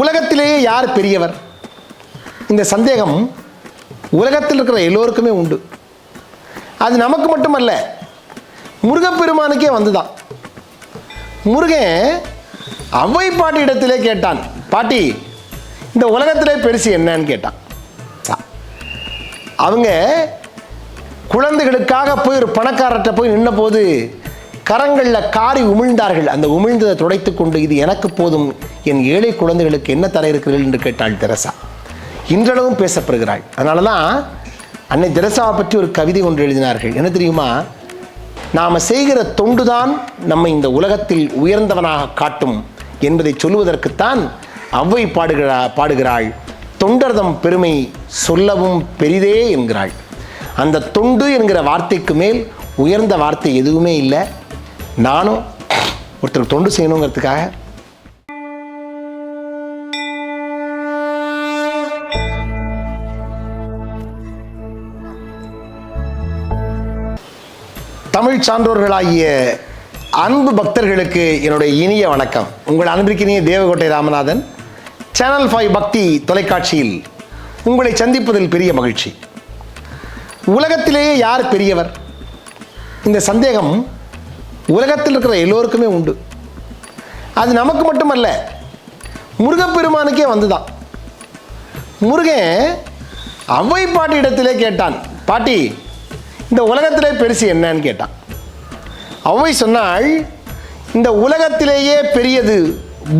உலகத்திலேயே யார் பெரியவர்? இந்த சந்தேகம் உலகத்தில் இருக்கிற எல்லோருக்குமே உண்டு. அது நமக்கு மட்டுமல்ல முருகப்பெருமானுக்கே வந்துதான். முருகன் அவ்வை பாட்டி இடத்திலே கேட்டான் பாட்டி இந்த உலகத்திலே பெருசு என்னன்னு கேட்டான். அவங்க குழந்தைகளுக்காக போய் ஒரு பணக்காரர்கிட்ட போய் நின்ன போது கரங்களில் காரி உமிழ்ந்தார்கள். அந்த உமிழ்ந்ததை துடைத்து கொண்டு இது எனக்கு போதும் என் ஏழை குழந்தைகளுக்கு என்ன தர இருக்கிறீர்கள் என்று கேட்டாள் தெரசா. இன்றளவும் பேசப்படுகிறாள். அதனால தான் அன்னை தெரசாவை பற்றி ஒரு கவிதை ஒன்று எழுதினார்கள். என்ன தெரியுமா? நாம் செய்கிற தொண்டுதான் நம்மை இந்த உலகத்தில் உயர்ந்தவனாக காட்டும் என்பதை சொல்லுவதற்குத்தான் அவ்வை பாடுகிறா பாடுகிறாள். தொண்டர்தம் பெருமை சொல்லவும் பெரிதே என்கிறாள். அந்த தொண்டு என்கிற வார்த்தைக்கு மேல் உயர்ந்த வார்த்தை எதுவுமே இல்லை. நானும் ஒருத்தருக்கு தொண்டு செய்யணுங்கிறதுக்காக. தமிழ் சான்றோர்களாகிய அன்பு பக்தர்களுக்கு என்னுடைய இனிய வணக்கம். உங்கள் அன்பிற்கினிய தேவகோட்டை ராமநாதன். சேனல் ஃபைவ் பக்தி தொலைக்காட்சியில் உங்களை சந்திப்பதில் பெரிய மகிழ்ச்சி. உலகத்திலேயே யார் பெரியவர்? இந்த சந்தேகம் உலகத்தில் இருக்கிற எல்லோருக்குமே உண்டு. அது நமக்கு மட்டுமல்ல முருகப்பெருமானுக்கே வந்துதான். முருகன் அவை பாட்டி இடத்திலே கேட்டான் பாட்டி இந்த உலகத்திலே பெருசு என்னன்னு கேட்டான். அவை சொன்னாள் இந்த உலகத்திலேயே பெரியது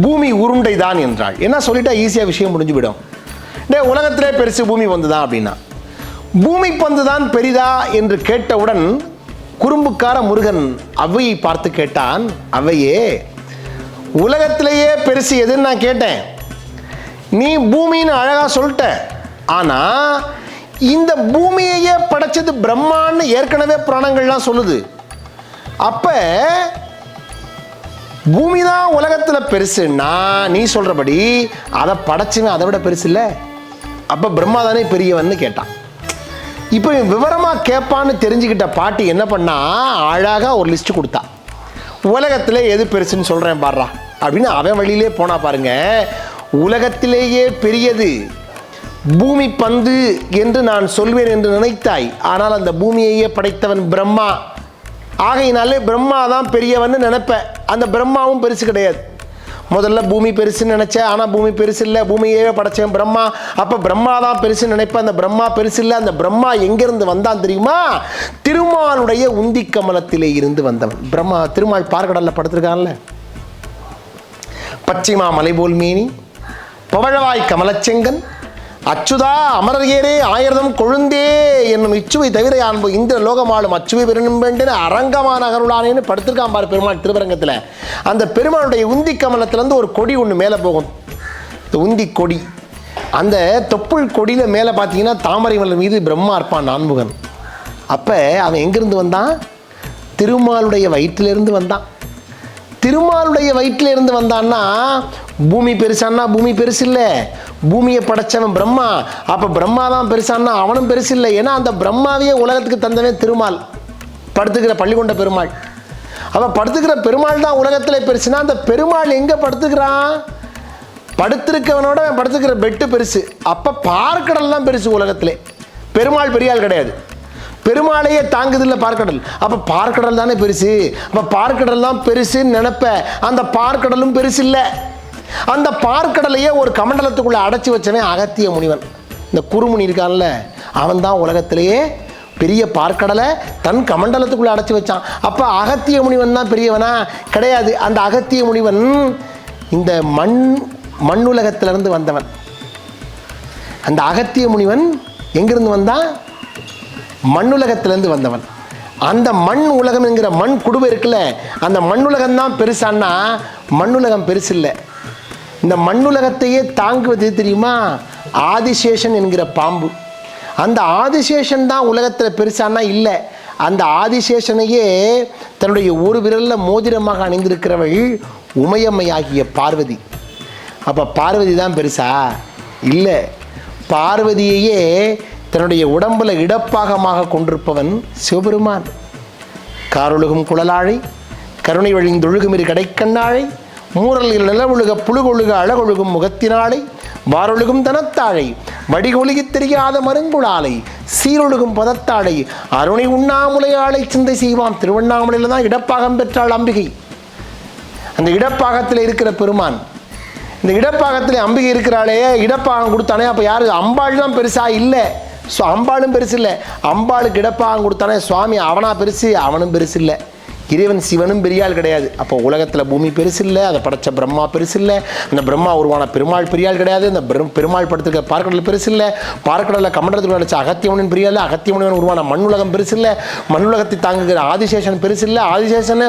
பூமி உருண்டை தான் என்றாள். என்ன சொல்லிட்டா ஈஸியாக விஷயம் முடிஞ்சுவிடும் டே உலகத்திலே பெருசு பூமி பந்து தான் அப்படின்னா. பூமி பந்து தான் பெரிதா என்று கேட்டவுடன் குறும்புக்கார முருகன் அவையை பார்த்து கேட்டான் அவ்வையே உலகத்திலேயே பெருசு எதுன்னு நான் கேட்டேன். நீ பூமின்னு அழகாக சொல்லிட்ட. ஆனால் இந்த பூமியையே படைச்சது பிரம்மான்னு ஏற்கனவே புராணங்கள்லாம் சொல்லுது. அப்போ பூமி தான் உலகத்தில் பெருசுன்னா நீ சொல்கிறபடி அதை படைச்சுன்னு அதை விட பெருசு இல்லை அப்போ பிரம்மா தானே பெரியவன்னு கேட்டான். இப்போ விவரமாக கேட்பான்னு தெரிஞ்சுக்கிட்ட பாட்டி என்ன பண்ணா? அழகாக ஒரு லிஸ்ட் கொடுத்தா. உலகத்தில் எது பெருசுன்னு சொல்கிறேன் பாடுறா. அப்படின்னு அவன் வழியிலே போனா பாருங்க. உலகத்திலேயே பெரியது. பூமி பந்து என்று நான் சொல்வேன் என்று நினைத்தாய். ஆனால் அந்த பூமியையே படைத்தவன் பிரம்மா. ஆகையினாலே பிரம்மா தான் பெரியவன்னு நினைப்பேன் அந்த பிரம்மாவும் பெருசு கிடையாது. முதல்ல பூமி பெருசுன்னு நினச்சேன் ஆனால் பூமி பெருசு இல்லை பூமியே படைச்சேன் பிரம்மா. அப்போ பிரம்மா தான் பெருசுன்னு நினைப்பேன். அந்த பிரம்மா பெருசு இல்லை அந்த பிரம்மா எங்கேருந்து வந்தான் தெரியுமா? திருமாலுடைய உந்தி கமலத்திலே இருந்து வந்தவன். பிரம்மா திருமால் பார்க்கடலில் படுத்திருக்கான்ல. பச்சிமா மலைபோல் மேனி பவழவாய் கமலச்செங்கன் அச்சுதா அமரர் ஏரே ஆயிரதம் கொழுந்தே என்னும் இச்சுவை தவிர அன்பு இந்த லோகமாலும் அச்சுவை பெருணும் வேண்டின அரங்கமான அகருளானேன்னு படுத்திருக்கான் பாரு பெருமாள் திருவரங்கத்தில். அந்த பெருமாளுடைய உந்தி கமலத்துலேருந்து ஒரு கொடி ஒன்று மேலே போகும். இந்த உந்தி கொடி. அந்த தொப்புள் கொடியில் மேலே பார்த்தீங்கன்னா தாமரை மலர் மீது பிரம்மா இருப்பான் நான்முகன் அப்போ அவன் எங்கேருந்து வந்தான்? திருமாலுடைய வயிற்றிலிருந்து வந்தான். திருமாலுடைய வயிற்றில் இருந்து வந்தான்னா பூமி பெருசான்னா பூமி பெருசு இல்லை பூமியை படைச்சவன் பிரம்மா. அப்போ பிரம்மா தான் பெருசான்னா அவனும் பெருசு இல்லை ஏன்னா அந்த பிரம்மாவையே உலகத்துக்கு தந்தவன் திருமால். படுத்துக்கிற பள்ளிக்கொண்ட பெருமாள். அப்போ படுத்துக்கிற பெருமாள் தான் உலகத்தில் பெருசுனா அந்த பெருமாள் எங்கே படுத்துக்கிறான்? படுத்திருக்கவனோட அவன் படுத்துக்கிற பெட்டு பெருசு. அப்போ பார்க்கடல் தான் பெருசு உலகத்திலே. பெருமாள் பெரியாள் கிடையாது. பெருமாளையே தாங்குதில்ல பார்க்கடல். அப்போ பார்க்கடல் தானே பெருசு? அப்போ பார்க்கடல் தான் பெருசுன்னு நினப்ப. அந்த பார்க்கடலும் பெருசு இல்லை அந்த பார்க்கடலையே ஒரு கமண்டலத்துக்குள்ளே அடைச்சி வச்சவன் அகத்திய முனிவன். இந்த குறுமுனி இருக்கான்ல அவன் தான் உலகத்திலேயே பெரிய பார்க்கடலை தன் கமண்டலத்துக்குள்ளே அடைச்சி வச்சான். அப்போ அகத்திய முனிவன் தான் பெரியவனா? கிடையாது. அந்த அகத்திய முனிவன் இந்த மண் மண்ணுலகத்திலிருந்து வந்தவன். அந்த அகத்திய முனிவன் எங்கிருந்து வந்தான்? மண்ணுலகத்திலேருந்து வந்தவன். அந்த மண் உலகம் என்கிற மண் குடுவை இருக்குல்ல அந்த மண்ணுலகம் தான் பெருசான்னா மண்ணுலகம் பெருசு இல்லை இந்த மண்ணுலகத்தையே தாங்குவது தெரியுமா? ஆதிசேஷன் என்கிற பாம்பு. அந்த ஆதிசேஷன் தான் உலகத்தில் பெருசானா இல்லை. அந்த ஆதிசேஷனையே தன்னுடைய ஒரு விரலில் மோதிரமாக அணிந்திருக்கிறவள் உமையம்மையாகிய பார்வதி. அப்போ பார்வதி தான் பெருசா? இல்லை. பார்வதியையே தன்னுடைய உடம்புல இடப்பாகமாக கொண்டிருப்பவன் சிவபெருமான். காரொழுகும் குழலாழை கருணை வழிந்தொழுகுமிரு கடைக்கண்ணாழை மூரலில் நிலவொழுக புழுகொழுக அழகொழுகும் முகத்தினாளை வாரொழுகும் தனத்தாழை வடிகொழுகித் தெரியாத மருங்குழாலை சீரொழுகும் பதத்தாழை அருணை உண்ணாமுலையாளை சிந்தை செய்வான் திருவண்ணாமலையில் தான் இடப்பாகம் பெற்றாள் அம்பிகை. அந்த இடப்பாகத்தில் இருக்கிற பெருமான். இந்த இடப்பாகத்தில் அம்பிகை இருக்கிறாளே இடப்பாகம் கொடுத்தானே அப்போ யார்? அம்பாள் தான் பெருசாக இல்லை. ஸோ அம்பாளும் பெருசு இல்லை அம்பாளுக்கு இடப்பாகம் கொடுத்தானே சுவாமி அவனா பெருசு அவனும் பெருசு இல்லை இறைவன் சிவனும் பெரியாள் கிடையாது. அப்போ உலகத்தில் பூமி பெருசு இல்லை அதை படைச்ச பிரம்மா பெருசு இல்லை அந்த பிரம்மா உருவான பெருமாள் பெரியாள் கிடையாது அந்த பெரும் பெருமாள் படுத்திருக்க பார்க்கடல் பெருசு இல்லை பார்க்கடலில் கமண்டலத்தில் வச்ச அகத்தியமனின் பெரியாள் அகத்தியமனின் உருவான மண்ணுலகம் பெருசு இல்லை மண்ணுலகத்தை தாங்குகிற ஆதிசேஷன் பெருசு இல்லை ஆதிசேஷன்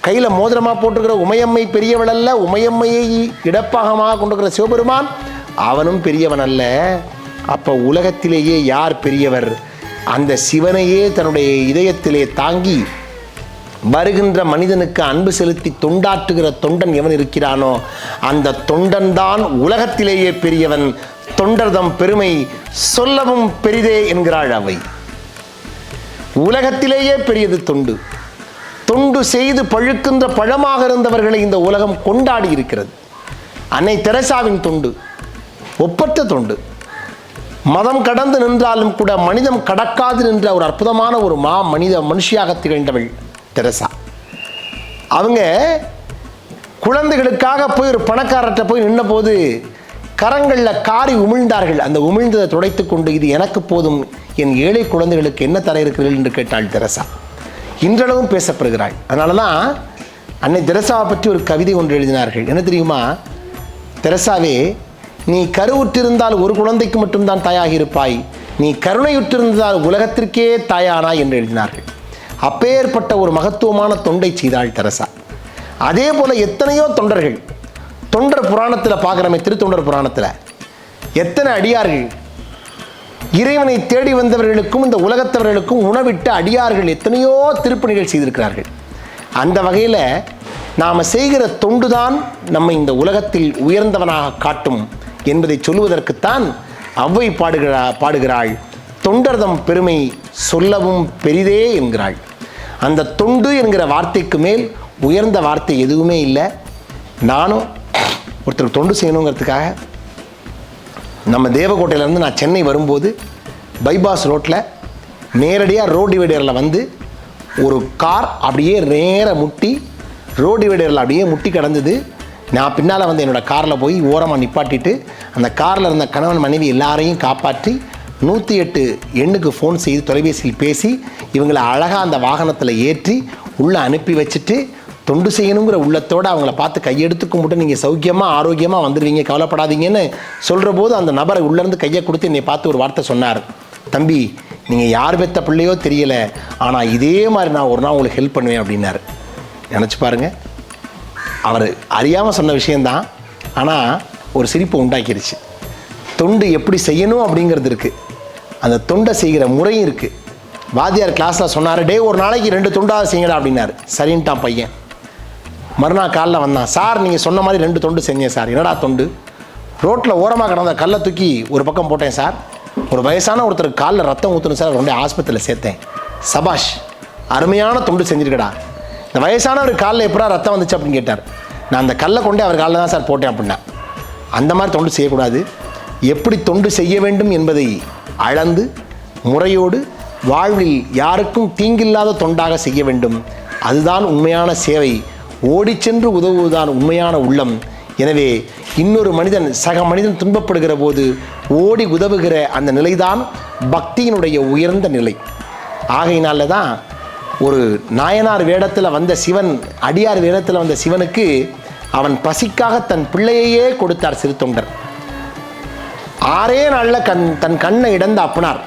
கையில் மோதிரமாக போட்டிருக்கிற உமையம்மை பெரியவள் அல்ல உமையம்மையை இடப்பாகமாக கொண்டிருக்கிற சிவபெருமான் அவனும் பெரியவன் அல்ல. அப்போ உலகத்திலேயே யார் பெரியவர்? அந்த சிவனையே தன்னுடைய இதயத்திலே தாங்கி வருகின்ற மனிதனுக்கு அன்பு செலுத்தி தொண்டாற்றுகிற தொண்டன் எவன் இருக்கிறானோ அந்த தொண்டன் தான் உலகத்திலேயே பெரியவன். தொண்டர்தம் பெருமை சொல்லவும் பெரிதே என்கிறாள் அவை. உலகத்திலேயே பெரியது தொண்டு. தொண்டு செய்து பழுக்கின்ற பழமாக இருந்தவர்களை இந்த உலகம் கொண்டாடி இருக்கிறது. அன்னை தெரசாவின் தொண்டு ஒப்பற்ற தொண்டு. மதம் கடந்து நின்றாலும் கூட மனிதம் கடக்காது நின்ற ஒரு அற்புதமான ஒரு மா மனித மனுஷியாக திகழ்ந்தவள் தெரசா. அவங்க குழந்தைகளுக்காக போய் ஒரு பணக்காரர்கிட்ட போய் நின்னபோது கரங்களில் காரி உமிழ்ந்தார்கள். அந்த உமிழ்ந்ததை துடைத்து கொண்டு இது எனக்கு போதும் என் ஏழை குழந்தைகளுக்கு என்ன தர இருக்கிறீர்கள் என்று கேட்டாள் தெரசா. இன்றளவும் பேசப்படுகிறாள். அதனால தான் அன்னை தெரசாவை பற்றி ஒரு கவிதை ஒன்று எழுதினார்கள். என்ன தெரியுமா? தெரசாவே நீ கருவுற்றிருந்தால் ஒரு குழந்தைக்கு மட்டும்தான் தாயாக இருப்பாய் நீ கருணையுற்றிருந்தால் உலகத்திற்கே தாயானாய் என்று எழுதினார்கள். அப்பேற்பட்ட ஒரு மகத்துவமான தொண்டை செய்தாள் தெரசா. அதே போல எத்தனையோ தொண்டர்கள். தொண்டர் புராணத்தில் பார்க்குறமே திருத்தொண்டர் புராணத்தில். எத்தனை அடியார்கள். இறைவனை தேடி வந்தவர்களுக்கும் இந்த உலகத்தவர்களுக்கும் உணவிட்ட அடியார்கள் எத்தனையோ திருப்பணிகள் செய்திருக்கிறார்கள். அந்த வகையில் நாம் செய்கிற தொண்டுதான் நம்மை இந்த உலகத்தில் உயர்ந்தவனாக காட்டும் என்பதை சொல்லுவதற்குத்தான் அவ்வை பாடுகிறா பாடுகிறாள். தொண்டர்தம் பெருமை சொல்லவும் பெரிதே என்கிறாள். அந்த தொண்டு என்கிற வார்த்தைக்கு மேல் உயர்ந்த வார்த்தை எதுவுமே இல்லை. நானும் ஒருத்தருக்கு தொண்டு செய்யணுங்கிறதுக்காக நம்ம தேவக்கோட்டையிலேருந்து நான் சென்னை வரும்போது பைபாஸ் ரோட்டில் நேரடியாக ரோட் டிவைடரில் வந்து ஒரு கார் அப்படியே நேர முட்டி ரோட் டிவைடரில் அப்படியே முட்டி கிடந்தது. நான் பின்னால் வந்து என்னோடய காரில் போய் ஓரமாக நிப்பாட்டிட்டு அந்த காரில் இருந்த கணவன் மனைவி எல்லாரையும் காப்பாற்றி நூற்றி எட்டு எண்ணுக்கு ஃபோன் செய்து தொலைபேசியில் பேசி இவங்களை அழகாக அந்த வாகனத்தில் ஏற்றி உள்ளே அனுப்பி வச்சுட்டு தொண்டு செய்யணுங்கிற உள்ளத்தோடு அவங்கள பார்த்து கையெடுத்து கும்பிட்டு நீங்கள் சௌக்கியமாக ஆரோக்கியமாக வந்துடுவீங்க கவலைப்படாதீங்கன்னு சொல்கிற போது அந்த நபரை உள்ளேருந்து கையை கொடுத்து என்னை பார்த்து ஒரு வார்த்தை சொன்னார். தம்பி நீங்கள் யார் பெத்த பிள்ளையோ தெரியலை ஆனால் இதே மாதிரி நான் ஒரு நாள் உங்களுக்கு ஹெல்ப் பண்ணுவேன் அப்படின்னாரு. நினச்சி பாருங்கள் அவர் அறியாமல் சொன்ன விஷயந்தான் ஆனால் ஒரு சிரிப்பு உண்டாக்கிருச்சு. தொண்டு எப்படி செய்யணும் அப்படிங்கிறது இருக்குது அந்த தொண்டை செய்கிற முறையும் இருக்குது வாத்தியார் கிளாஸில் சொன்னார் டே ஒரு நாளைக்கு ரெண்டு தொண்டாவது செய்யடா அப்படின்னாரு. சரின்ட்டான் பையன். மறுநாள் காலில் வந்தான். சார் நீங்கள் சொன்ன மாதிரி ரெண்டு தொண்டு செஞ்சேன் சார். என்னடா தொண்டு? ரோட்டில் ஓரமாக கிடந்த கல்லை தூக்கி ஒரு பக்கம் போட்டேன் சார். ஒரு வயசான ஒருத்தர் காலில் ரத்தம் ஊற்றணும் சார் கொண்டு ஆஸ்பத்திரியில் சேர்த்தேன். சபாஷ் அருமையான தொண்டு செஞ்சுருக்கடா. இந்த வயசானவர் காலில் எப்படா ரத்தம் வந்துச்சு அப்படின்னு கேட்டார். நான் அந்த கல்லை கொண்டு அவர் காலில் தான் சார் போட்டேன் அப்படின்னா. அந்த மாதிரி தொண்டு செய்யக்கூடாது. எப்படி தொண்டு செய்ய வேண்டும் என்பதை அளந்து முறையோடு வாழ்வில் யாருக்கும் தீங்கில்லாத தொண்டாக செய்ய வேண்டும். அதுதான் உண்மையான சேவை. ஓடிச் சென்று உதவுவதுதான் உண்மையான உள்ளம். எனவே இன்னொரு மனிதன் சக மனிதன் துன்பப்படுகிற போது ஓடி உதவுகிற அந்த நிலைதான் பக்தியினுடைய உயர்ந்த நிலை. ஆகையினால தான் ஒரு நாயனார் வேடத்தில் வந்த சிவன் அடியார் வேடத்தில் வந்த சிவனுக்கு அவன் பசிக்காக தன் பிள்ளையையே கொடுத்தார் சிறு தொண்டர் ஆறே நாளில் கண் தன் கண்ணை இடந்த அப்பனார்.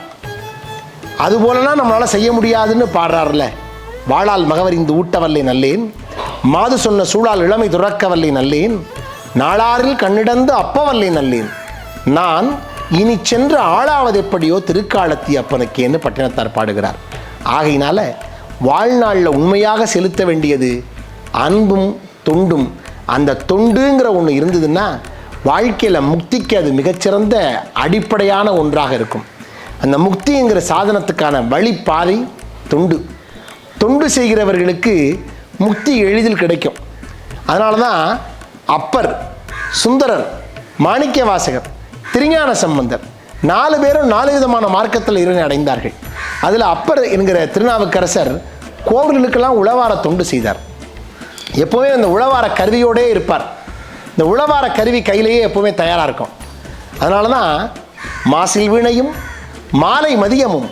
அதுபோலலாம் நம்மளால் செய்ய முடியாதுன்னு பாடுறார்ல. வாழால் மகவறிந்து ஊட்டவல்லை நல்லேன். மாது சொன்ன சூழால் இளமை துறக்கவல்லை நல்லேன். நாளாரில் கண்ணிடந்து அப்பவல்லை நல்லேன். நான் இனி சென்று ஆளாவது எப்படியோ திருக்காலத்தி அப்பனுக்கேன்னு பட்டினத்தார் பாடுகிறார். ஆகையினால வாழ்நாளில் உண்மையாக செலுத்த வேண்டியது அன்பும் தொண்டும். அந்த தொண்டுங்கிற ஒன்று இருந்ததுன்னா வாழ்க்கையில் முக்திக்கு அது மிகச்சிறந்த அடிப்படையான ஒன்றாக இருக்கும். அந்த முக்திங்கிற சாதனத்துக்கான வழிப்பாதை தொண்டு. தொண்டு செய்கிறவர்களுக்கு முக்தி எளிதில் கிடைக்கும். அதனால தான் அப்பர் சுந்தரர் மாணிக்க வாசகர் திருஞான சம்பந்தர் நாலு பேரும் நாலு விதமான மார்க்கத்தில் இருந்து அடைந்தார்கள். அதில் அப்பர் என்கிற திருநாவுக்கரசர் கோவில்களுக்கெல்லாம் உழவார தொண்டு செய்தார். எப்போவுமே அந்த உழவார கருவியோடே இருப்பார். இந்த உழவார கருவி கையிலேயே எப்போவுமே தயாராக இருக்கும். அதனால தான் மாசில் வீணையும் மாலை மதியமும்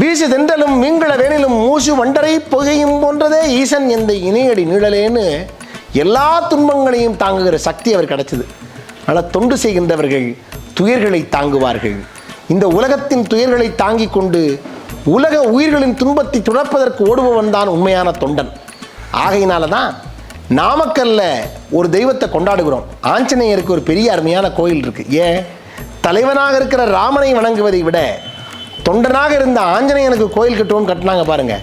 வீசு தென்றலும் மீன்கள வேணிலும் மூசு வண்டரை புகையும் போன்றதே ஈசன் எந்த இணையடி நீழலேன்னு எல்லா துன்பங்களையும் தாங்குகிற சக்தி அவர் கிடைச்சது. ஆனால் தொண்டு செய்கின்றவர்கள் துயர்களை தாங்குவார்கள். இந்த உலகத்தின் துயர்களை தாங்கிக் கொண்டு உலக உயிர்களின் துன்பத்தை துணப்பதற்கு ஓடுபவன் தான் உண்மையான தொண்டன். ஆகையினால தான் நாமக்கல்ல ஒரு தெய்வத்தை கொண்டாடுகிறோம். ஆஞ்சநேயருக்கு ஒரு பெரிய அருமையான கோயில் இருக்கு. ஏன்? தலைவனாக இருக்கிற ராமனை வணங்குவதை விட தொண்டனாக இருந்த ஆஞ்சநேயனுக்கு கோயில் கட்டுவோம் கட்டினாங்க பாருங்க.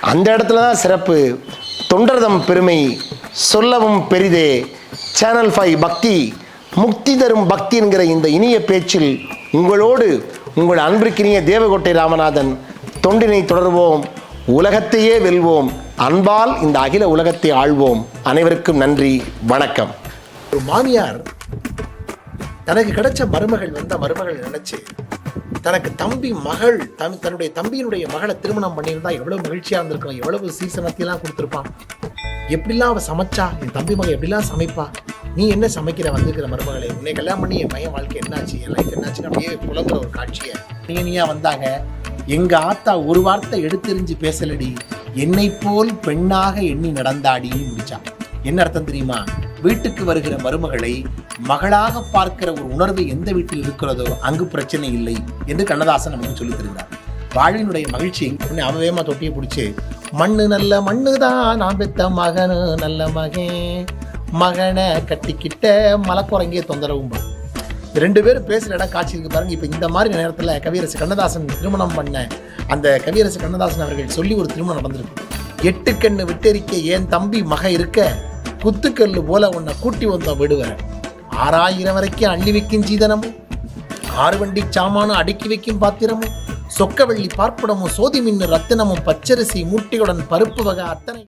அந்த இடத்துல தான் சிறப்பு. தொண்டர்தம் பெருமை சொல்லவும் பெரிதே. சேனல் ஃபைவ் பக்தி முக்தி தரும் பக்தி என்கிற இந்த இனிய பேச்சில் உங்களோடு உங்கள் அன்பிற்கினிய தேவகோட்டை ராமநாதன் தொண்டினை தொடர்வோம் உலகத்தையே வெல்வோம் அன்பால் இந்த அகில உலகத்தை ஆள்வோம். அனைவருக்கும் நன்றி வணக்கம். ஒரு மாமியார் தனக்கு கிடைச்ச மருமகள் வந்த மருமகள் நினைச்சு தனக்கு தம்பி மகள் தம் தன்னுடைய தம்பியினுடைய மகளை திருமணம் பண்ணியிருந்தா எவ்வளவு மகிழ்ச்சியா இருந்திருக்கும் எவ்வளவு சீசனத்தையெல்லாம் கொடுத்துருப்பான். எப்படிலாம் அவ சமைச்சா என் தம்பி மகன் எப்படிலாம் சமைப்பா நீ என்ன சமைக்கிற வந்திருக்கிற மருமகளை? உன்னை கல்யாணம் பண்ணி என் பையன் வாழ்க்கை என்னாச்சு? என் லைஃப் என்னாச்சுன்னு அப்படியே புலம்புற ஒரு காட்சியை நீ நீயா வந்தாங்க. எங்க ஆத்தா ஒரு வார்த்தை எடுத்தெறிஞ்சு பேசலடி. என்னை போல் பெண்ணாக எண்ணி நடந்தாடின்னு முடிச்சா என்ன அர்த்தம் தெரியுமா? வீட்டுக்கு வருகிற மருமகளை மகளாக பார்க்கிற ஒரு உணர்வு எந்த வீட்டில் இருக்கிறதோ அங்கு பிரச்சனை இல்லை என்று கண்ணதாசன் நமக்கு சொல்லித் தருகிறார். வாழ்வினுடைய மகிழ்ச்சி உடனே அவவேமா தொட்டியை பிடிச்சி மண்ணு நல்ல மண்ணு தான் நான் பெத்த மகனு நல்ல மகன். மகனை கட்டிக்கிட்ட மலக்குரங்கே தொந்தரவும் ரெண்டு பேரும் பேசுகிற இடம் காட்சி இருக்கு பாருங்க. இப்போ இந்த மாதிரி நேரத்தில் கவியரசு கண்ணதாசன் திருமணம் பண்ண அந்த கவியரசு கண்ணதாசன் அவர்கள் சொல்லி ஒரு திருமணம் நடந்திருக்கு எட்டு கண்ணு விட்டெரிக்க என் தம்பி மக இருக்க? குத்துக்கல்லு போல உன்னை கூட்டி வந்தோம் விடுவேன். ஆறாயிரம் வரைக்கும் அள்ளி வைக்கும் சீதனமும் ஆறு வண்டி சாமானும் அடுக்கி வைக்கும் பாத்திரமும் சொக்க வெள்ளி பார்ப்படமும் சோதி மின்னு ரத்தினமும் பச்சரிசி மூட்டையுடன் பருப்பு வகை அத்தனை